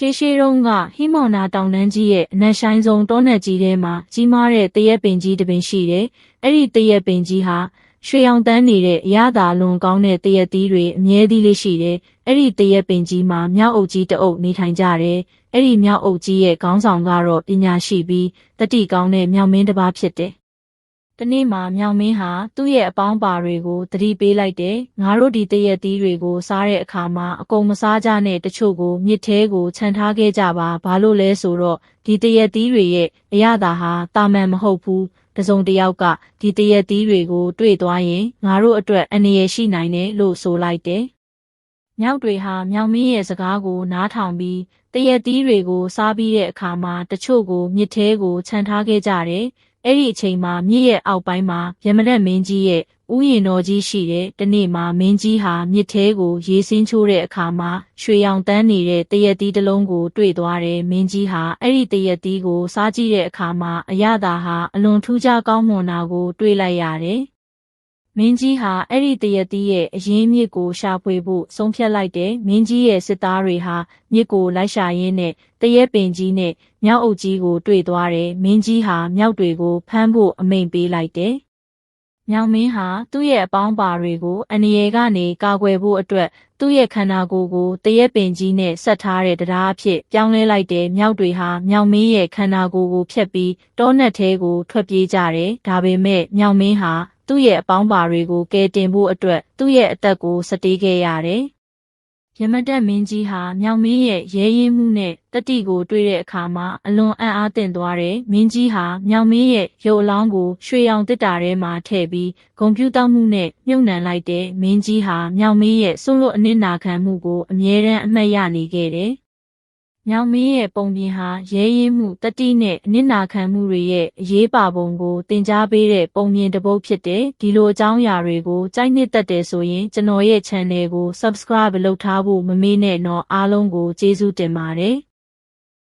ရှေးရှေးတုန်းကဟိမော်နာတောင်တန်းကြီးရဲ့အနက်ရှိုင်းဆုံးတောနက်ကြီးထဲမှာကြီးမားတဲ့တရက်ပင်ကြီးတစ်ပင်ရှိတယ်။အဲ့ဒီတရက်ပင်ကြီးဟာရွှေရောင်တန်းနေတဲ့အရသာလွန်ကောင်းတဲ့တရက်သီးတွေအမြဲတည်းလေးရှိတယ်။အဲ့ဒီတရက်ပင်ကြီးမှာမြောက်အုပ်ကြီးတအုပ်နေထိုင်ကြတယ်။အဲ့ဒီမြောက်အုပ်ကြီးရဲ့ခေါင်းဆောင်ကတော့ပညာရှိပြီးတတိကောင်းတဲ့မြောက်မင်းတစ်ပါးဖြစ်တယ်။ တနေ့မှာမြောင်မင်းဟာသူ့ရဲ့အပေါင်းပါတွေကိုသတိပေးလိုက်တယ်။ငါတို့ဒီတရက်သီးတွေကိုစားတဲ့အခါမှာအကုန်မစားကြနဲ့တချို့ကိုမြစ်ထဲကိုခြံထားခဲ့ကြပါ။ဘာလို့လဲဆိုတော့ဒီတရက်သီးတွေရဲ့အရသာဟာတာမန်မဟုတ်ဘူး။တစုံတစ်ယောက်ကဒီတရက်သီးတွေကို တွေ့သွားရင်ငါတို့အတွက်အန္တရာယ်ရှိနိုင်တယ်လို့ဆိုလိုက်တယ်။မြောက်တွေဟာမြောင်မင်းရဲ့စကားကိုနားထောင်ပြီးတရက်သီးတွေကိုစားပြီးတဲ့အခါမှာတချို့ကိုမြစ်ထဲကိုခြံထားခဲ့ကြတယ်။ အဲ့ဒီအချိန်မှာမြစ်ရဲ့အောက်ပိုင်းမှာရမဒက်မင်းကြီးရဲ့ဥယျာဉ်တော်ကြီးရှိတဲ့တနေ့မှာမင်းကြီးဟာမြစ်ထဲကိုရေစင်းချိုးတဲ့အခါမှာရွှေရောင်တန်းနေတဲ့တရက်သီးတစ်လုံးကိုတွေ့သွားတယ်။မင်းကြီးဟာအဲ့ဒီတရက်သီးကိုစားကြည့်တဲ့အခါမှာအရသာဟာအလွန်ထူးခြားကောင်းမွန်တာကိုတွေ့လိုက်ရတယ်။ မင်းကြီးဟာအဲ့ဒီတရက်သီးရဲ့အရင်းမြစ်ကိုရှာဖွေဖို့ဆုံးဖြတ်လိုက်တယ်။မင်းကြီးရဲ့စစ်သားတွေဟာမြစ်ကိုလိုက်ရှာရင်းနဲ့တရက်ပင်ကြီးနဲ့မြောက်အုပ်ကြီးကိုတွေ့သွားတယ်။မင်းကြီးဟာမြောက်တွေကိုဖမ်းဖို့အမိန့်ပေးလိုက်တယ်။မြောင်မင်းဟာသူ့ရဲ့အပေါင်းပါတွေကိုအန္တရာယ်ကနေကာကွယ်ဖို့အတွက်သူ့ရဲ့ခန္ဓာကိုယ်ကိုတရက်ပင်ကြီးနဲ့ဆက်ထားတဲ့တရားအဖြစ်ပြောင်းလဲလိုက်တယ်။မြောက်တွေဟာမြောင်မင်းရဲ့ခန္ဓာကိုယ်ကိုဖျက်ပြီးတောနက်ထဲကိုထွက်ပြေးကြတယ်။ဒါပေမဲ့မြောင်မင်းဟာ သူ့ရဲ့အပေါင်းပါတွေကိုကယ်တင်ဖို့အတွက်သူ့ရဲ့အသက်ကိုစတေးခဲ့ရတယ်။ရမတက်မင်းကြီးဟာမြောင်မင်းရဲ့ရဲရင့်မှုနဲ့တတိကိုတွေ့တဲ့အခါမှာအလွန်အံ့အားသင့်သွားတယ်။မင်းကြီးဟာမြောင်မင်းရဲ့ရုပ်အလောင်းကိုရွှေရောင်တစ်တာထဲမှာထည့်ပြီးဂုံပြူတောက်မှုနဲ့မြုပ်နှံလိုက်တဲ့မင်းကြီးဟာမြောင်မင်းရဲ့စွန့်လွတ်အနစ်နာခံမှုကိုအမြဲတမ်းအမှတ်ရနေခဲ့တယ်။ မြောင်မင်းရဲ့ပုံပြင်ဟာရဲရင့်မှုတတိနဲ့အနစ်နာခံမှုတွေရဲ့အရေးပါပုံကိုသင်ကြားပေးတဲ့ပုံပြင်တစ်ပုဒ်ဖြစ်တယ်။ဒီလိုအကြောင်းအရာတွေကိုကြိုက်နှစ်သက်တယ်ဆိုရင်ကျွန်တော်ရဲ့ channel ကို subscribe လုပ်ထားဖို့မမေ့နဲ့နော်အားလုံးကိုကျေးဇူးတင်ပါတယ်။